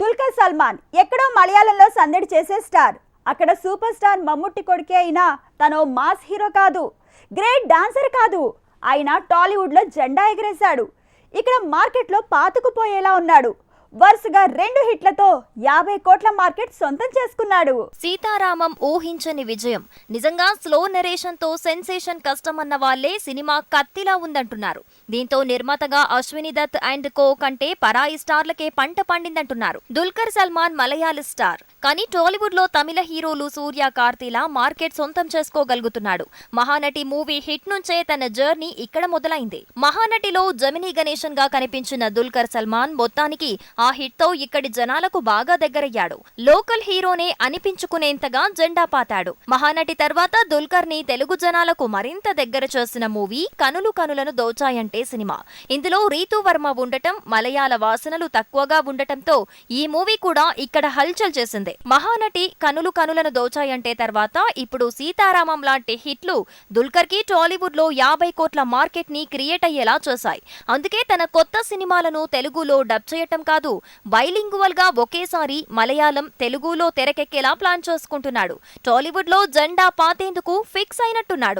దుల్కర్ సల్మాన్ ఎక్కడో మలయాళంలో సందడి చేసే స్టార్. అక్కడ సూపర్ స్టార్ మమ్ముట్టి కొడుకే అయినా తను మాస్ హీరో కాదు. గ్రేట్ డాన్సర్ కాదు. ఆయన టాలీవుడ్లో జెండా ఎగరేశాడు. ఇక్కడ మార్కెట్లో పాతుకుపోయేలా ఉన్నాడు. వరుసగా రెండు హిట్లతో యాభై కోట్ల మార్కెట్ సొంతం చేసుకున్నాడు. సీతారామం ఊహించని విజయం. నిజంగా స్లో నెరేషన్తో సెన్సేషన్ కష్టమన్న వాళ్ళే సినిమా కత్తిలా ఉందంటున్నారు. దీంతో నిర్మాతగా అశ్విని దత్ అండ్ కో కంటే పరాయి స్టార్లకే పంట పండిందంటున్నారు. దుల్కర్ సల్మాన్ మలయాళ స్టార్. కానీ టాలీవుడ్లో తమిళ హీరోలు సూర్య కార్తీలా మార్కెట్ సొంతం చేసుకోగలుగుతున్నాడు. మహానటి మూవీ హిట్ నుంచే తన జర్నీ ఇక్కడ మొదలైంది. మహానటిలో జమినీ గణేశన్గా కనిపించిన దుల్కర్ సల్మాన్ మొత్తానికి ఆ హిట్తో ఇక్కడి జనాలకు బాగా దగ్గరయ్యాడు. లోకల్ హీరోనే అనిపించుకునేంతగా జెండా పాతాడు. మహానటి తర్వాత దుల్కర్ని తెలుగు జనాలకు మరింత దగ్గర చేసిన మూవీ కనులు కనులను దోచాయంటే సినిమా. ఇందులో రీతు వర్మ ఉండటం మలయాళ వాసనలు తక్కువగా ఉండటంతో ఈ మూవీ కూడా ఇక్కడ హల్చల్ చేసింది. మహానటి కనులు కనులను దోచాయంటే తర్వాత ఇప్పుడు సీతారామం లాంటి హిట్లు దుల్కర్కి టాలీవుడ్లో యాభై కోట్ల మార్కెట్ని క్రియేట్ అయ్యేలా చేశాయి. అందుకే తన కొత్త సినిమాలను తెలుగులో డబ్ చేయటం కాదు బైలింగువల్గా ఒకేసారి మలయాళం తెలుగులో తెరకెక్కేలా ప్లాన్ చేసుకుంటున్నాడు. టాలీవుడ్లో జెండా పాతేందుకు ఫిక్స్ అయినట్టున్నాడు.